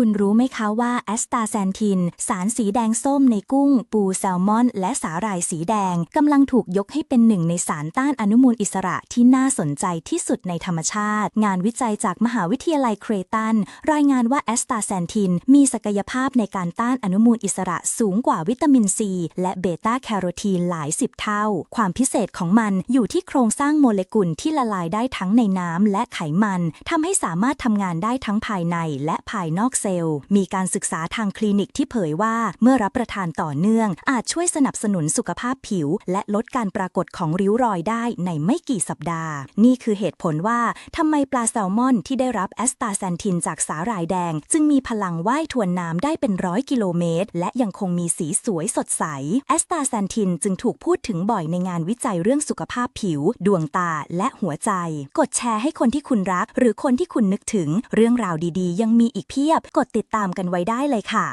คุณรู้ไหมคะว่าแอสตาแซนทิน สารสีแดงส้มในกุ้ง ปูแซลมอน และสาหร่ายสีแดงกำลังถูกยกให้เป็นหนึ่งในสารต้านอนุมูลอิสระที่น่าสนใจที่สุดในธรรมชาติ งานวิจัยจากมหาวิทยาลัยเครตัน รายงานว่าแอสตาแซนทิน มีศักยภาพในการต้านอนุมูลอิสระสูงกว่าวิตามินซีและเบต้าแคโรทีนหลายสิบเท่า ความพิเศษของมันอยู่ที่โครงสร้างโมเลกุลที่ละลายได้ทั้งในน้ำและไขมันทำให้สามารถทำงานได้ทั้งภายในและภายนอกเซลล์ มีการศึกษาทางคลินิกที่เผยว่าเมื่อรับประทานต่อเนื่อง อาจช่วยสนับสนุนสุขภาพผิว และลดการปรากฏของริ้วรอยได้ในไม่กี่สัปดาห์ นี่คือเหตุผลว่าทำไมปลาแซลมอนที่ได้รับแอสตาแซนทินจากสาหร่ายแดง จึงมีพลังว่ายทวนน้ำได้เป็นร้อยกิโลเมตร และยังคงมีสีสวยสดใสแอสตาแซนทินจึงถูกพูดถึงบ่อยในงานวิจัยเรื่องสุขภาพผิว ดวงตาและหัวใจ กดแชร์ให้คนที่คุณรัก หรือคนที่คุณนึกถึง เรื่องราวดีๆ ยังมีอีกเพียบกดติดตามกันไว้ได้เลยค่ะ